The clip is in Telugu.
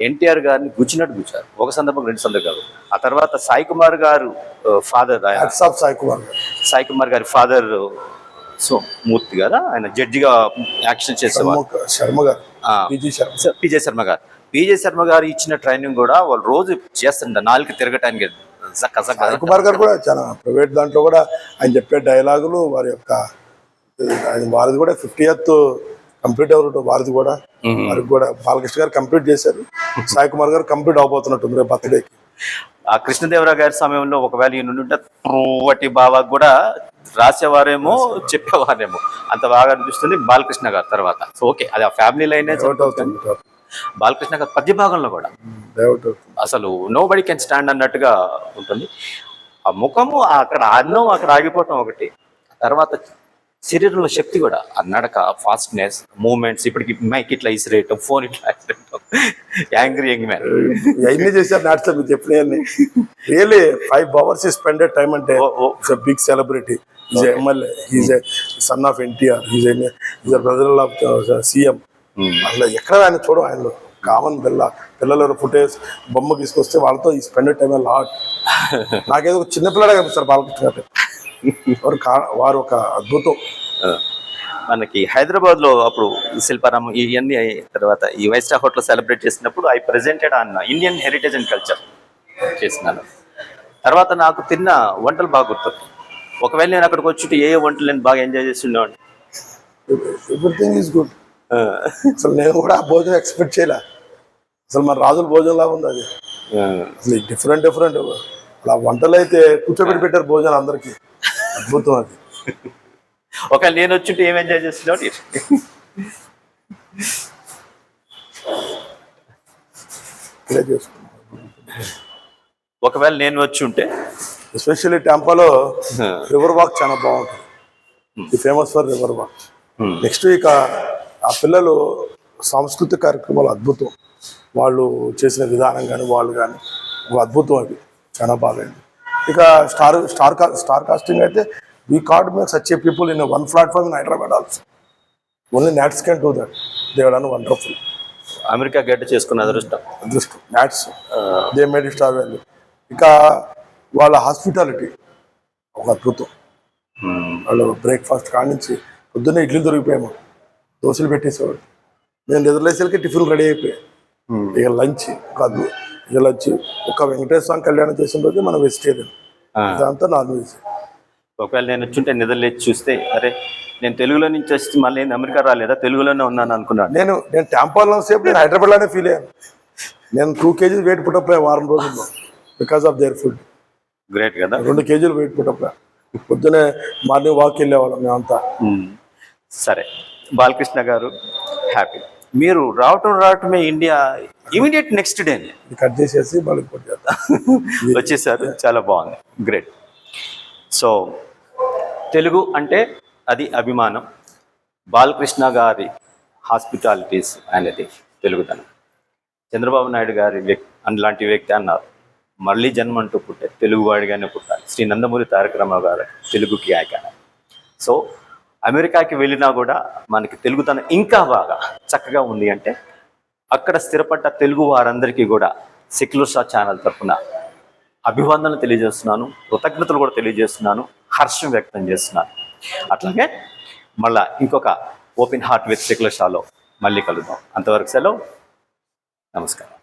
ఎన్టీఆర్ గారిని గుచ్చినట్టు గుచ్చారు. ఒక సందర్భం రెండు సందర్భాలు. ఆ తర్వాత సాయి కుమార్ గారు ఫాదర్ సాయి కుమార్ సాయి కుమార్ గారి ఫాదర్ సో మూర్తి గారు? ఆయన జడ్జిగా యాక్షన్ చేసేవారు. Sharma- garu. P G Sharma. Garu. P J Sharma గారు ఇచ్చిన ట్రైనింగ్ కూడా వాళ్ళు రోజు చేస్తుంటారు నాలుగు తిరగటానికి. కుమార్ గారు కూడా చాలా ప్రైవేట్ దాంట్లో కూడా ఆయన చెప్పే డైలాగులు వారి యొక్క వారిది కూడా ఫిఫ్టీ కంప్లీట్ అవ్వడం వారిది కూడా వారికి కూడా. బాలకృష్ణ గారు కంప్లీట్ చేశారు. సాయి కుమార్ గారు కంప్లీట్ అవబోతున్నట్టుంది రేపు బర్త్డేకి ఆ కృష్ణదేవరావు గారి సమయంలో ఒకవేళ ఈయన ఉంటే వాటి బాగా కూడా రాసేవారేమో చెప్పేవారేమో. అంత బాగా అనిపిస్తుంది బాలకృష్ణ గారు తర్వాత. సో ఓకే అది ఆ ఫ్యామిలీ లైనే బాలకృష్ణ గారు పద్య భాగంలో కూడా. అసలు నో బడి కెన్ స్టాండ్ అన్నట్టుగా ఉంటుంది. ఆ ముఖము అక్కడ అన్నం అక్కడ ఆగిపోవటం ఒకటి. తర్వాత శరీరంలో శక్తి కూడా. ఆ నడక ఫాస్ట్నెస్ మూమెంట్స్ ఇప్పటికి మైక్ ఇట్లా ఇసిరేయటం ఫోన్ ఇట్లా యాంగ్రీ యంగ్ మ్యాన్ ఇవన్నీ చేశారు నాట్స్ మీరు చెప్పినవన్నీ really five hours spend time అంటే big celebrity is MLA is son of NTR is is brother of CM అట్లా ఎక్కడ ఆయన చూడం ఆయనలో కామన్ పిల్ల పిల్లల ఫుటేజ్ బొమ్మ తీసుకొస్తే వాళ్ళతో ఈ స్పెండ్ టైం లాట్ నాకేదో ఒక చిన్న పిల్లడే కనిపిస్తారు బాలకృష్ణ గారు. వారు కా- వారు ఒక అద్భుతం. మనకి హైదరాబాద్లో అప్పుడు శిల్పారామం ఇవన్నీ తర్వాత ఈ వైస్టా హోటల్ సెలబ్రేట్ చేసినప్పుడు ఐ ప్రెజెంటెడ్ అన్న ఇండియన్ హెరిటేజ్ అండ్ కల్చర్ చేసినాను. తర్వాత నాకు తిన్న వంటలు బాగా గుర్తుంది ఒకవేళ నేను అక్కడికి వచ్చి ఏ వంటలు నేను బాగా ఎంజాయ్ చేస్తుండేవాడిని? ఎవ్రీథింగ్ ఈజ్ గుడ్ అసలు నేను కూడా ఆ భోజనం ఎక్స్పెక్ట్ చేయలే. అసలు మన రాజుల భోజనం లాగా ఉంది అది. అసలు డిఫరెంట్ డిఫరెంట్ అలా వంటలు అయితే కూర్చోబెట్టి పెట్టారు భోజనం అందరికి. అద్భుతం అది. ఒకవేళ నేను వచ్చి ఏం ఎంజాయ్ ఇక్కడే చేసుకున్నాం ఒకవేళ నేను వచ్చి ఉంటే? ఎస్పెషల్లీ టెంపాలో రివర్ వాక్ చాలా బాగుంటుంది. Famous for river walk next ఇక ఆ పిల్లలు సాంస్కృతిక కార్యక్రమాలు అద్భుతం. వాళ్ళు చేసిన విధానం కానీ వాళ్ళు కానీ ఒక అద్భుతం అది. చాలా బాగైంది ఇక స్టార్ స్టార్ కా స్టార్ కాస్టింగ్ అయితే we could make such a people in one platform in Hyderabad also only NATS can do that they done wonderful America గడ్డ చేసుకున్న అదృష్టం. అదృష్టం. NATS they made star value ఇక వాళ్ళ హాస్పిటాలిటీ ఒక అద్భుతం. వాళ్ళు బ్రేక్ఫాస్ట్ కాడ నుంచి పొద్దున్నే ఇడ్లీ దొరికిపోయాము. దోశలు పెట్టేసేవాడు నేను నిద్రలేసరికి టిఫిన్ రెడీ అయిపోయాయి. ఇక లంచ్ కాదు. ఇక లంచ్ ఒక వెంకటేశ్వర స్వామి కళ్యాణం చేసిన రోజు మనం వెజిటేరియన్. ఇదంతా నాన్ వెజ్ ఒకవేళ నేను వచ్చుంటే నిద్రలేచి చూస్తే అరే నేను తెలుగులో నుంచి వచ్చి మళ్ళీ అమెరికా రాలేదా? తెలుగులోనే ఉన్నాను అనుకున్నాను నేను నేను టెంపాల్లో సేపు నేను హైదరాబాద్లోనే ఫీల్ అయ్యాను. నేను టూ కేజీస్ వెయిట్ పుట్టప్ వారం రోజుల్లో because of their food great కదా. రెండు కేజీలు వెయిట్ పుట్టప్ పొద్దునే మార్నింగ్ వాక్ వెళ్ళేవాళ్ళం మేమంతా. మ్మ్. సరే బాలకృష్ణ గారు హ్యాపీ మీరు రావటం రావటమే India immediate next day cut చేసేసి మళ్ళీ వచ్చేసారు. చాలా బాగుంది. గ్రేట్ సో తెలుగు అంటే అది అభిమానం. బాలకృష్ణ గారి హాస్పిటాలిటీస్ అనేది తెలుగుదనం చంద్రబాబు నాయుడు గారి వ్యక్తి అలాంటి వ్యక్తి అన్నారు. మళ్ళీ జన్మ అంటూ పుట్టే తెలుగువాడిగానే పుట్టాలి. శ్రీ నందమూరి తారక రామారావు గారు తెలుగుకి ఆయన సో అమెరికాకి వెళ్ళినా కూడా మనకి తెలుగుతనం ఇంకా బాగా చక్కగా ఉంది అంటే అక్కడ స్థిరపడ్డ తెలుగు వారందరికీ కూడా సెక్యులర్ ఛానల్ తరఫున అభివందనలు తెలియజేస్తున్నాను కృతజ్ఞతలు కూడా తెలియజేస్తున్నాను హర్షం వ్యక్తం చేస్తున్నాను. అట్లాగే మళ్ళా ఇంకొక ఓపెన్ హార్ట్ విత్ సెక్యులర్ షాలో మళ్ళీ కలుద్దాం. అంతవరకు సెలవు. నమస్కారం.